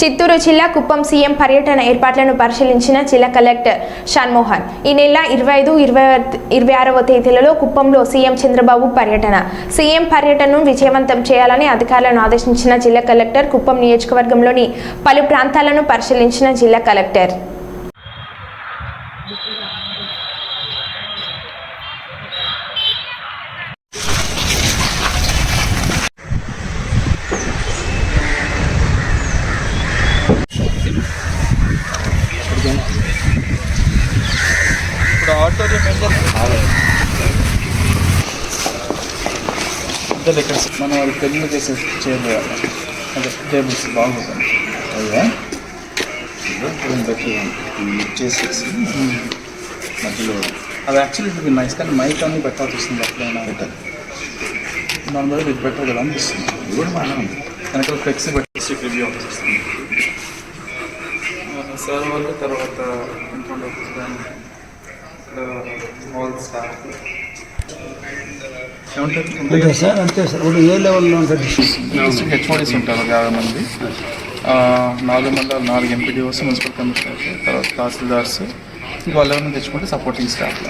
చిత్తూరు జిల్లా కుప్పం సీఎం పర్యటన ఏర్పాట్లను పరిశీలించిన జిల్లా కలెక్టర్ షణ్మోహన్. ఈ నెల ఇరవై ఐదు ఇరవై ఇరవై ఆరవ తేదీలలో కుప్పంలో సీఎం చంద్రబాబు పర్యటన. సీఎం పర్యటనను విజయవంతం చేయాలని అధికారులను ఆదేశించిన జిల్లా కలెక్టర్ కుప్పం నియోజకవర్గంలోని పలు ప్రాంతాలను పరిశీలించిన జిల్లా కలెక్టర్. ఇద్దరు ఇక్కడ మనం వాళ్ళు పెళ్ళి చేసే చేయాలి కావాలి అదే టేబుల్స్ బాగుంటుంది అయ్యా చేసేసి మధ్యలో అది యాక్చువల్లీ ఇది నైస్ కానీ మైక్ అన్ని పెట్టాల్సి వస్తుంది ఎప్పుడైనా పెట్టాలి నార్మల్గా ఇది బెటర్ కదా అనిపిస్తుంది ఇది కూడా బాగానే ఉంది వెనకాల ఫ్లెక్సీ పెట్టి రివ్యూ వస్తుంది సార్ వాళ్ళు తర్వాత ఇంకొండ ఆల్ స్టాఫ్ అంతే సార్ అంతే సార్ ఇప్పుడు ఏ లెవెల్లో ఉంటుంది హెచ్ఓడీస్ ఉంటారు యాభై మంది. నాలుగు మండలాలు నాలుగు ఎంపీడీఓస్ మున్సిపల్ కమిషనర్స్ తర్వాత తహసీల్దార్స్. ఇంకా వాళ్ళు ఎవరైనా తెచ్చుకుంటే సపోర్టింగ్ స్టాఫ్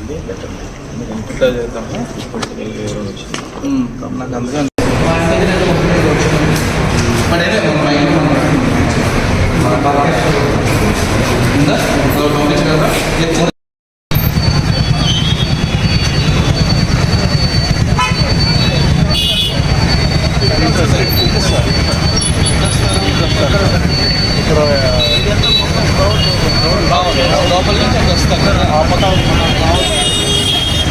ఇదే బెటర్ ఇట్లా లోపల నుంచి అక్కడ ఆ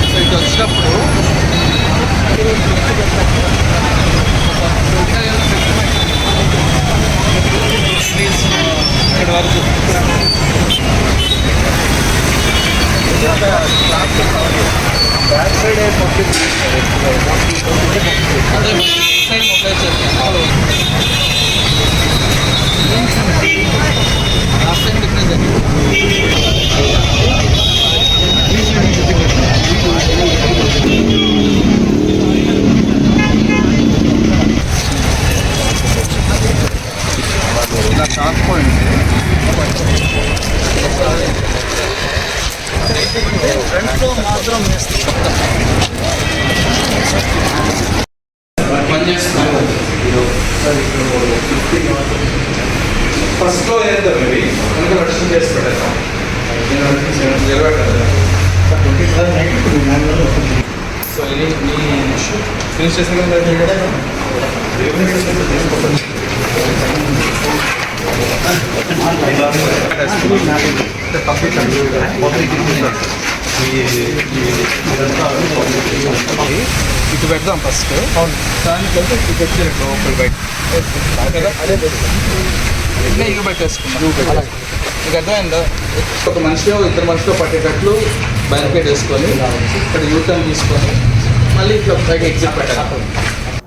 సో వచ్చినప్పుడు ఇక్కడ వరకు. అదే సైడ్ మొబైల్ చేస్తాను ఫ్రంట్లో మాత్రం ఫస్ట్లో ఏదో ఇవి ఇంకా రక్షణ చేసి పెట్టేస్తాం సో ఇది మీ ఫినిష్ చేసిన ఇటు పెడదాం ఫస్ట్. దానికంటే ఇటు పెట్టే లోపల బయట. ఇంకా ఇక పెట్టేసుకున్నాం మీకు అర్థమైందా? ఒక మనిషి ఇద్దరు మనుషులు పట్టేటట్లు బ్యారికేడ్ వేసుకొని ఇక్కడ యూటర్న్ తీసుకొని మళ్ళీ ఇట్లా పైకి ఎగ్జిట్ పెట్టాలి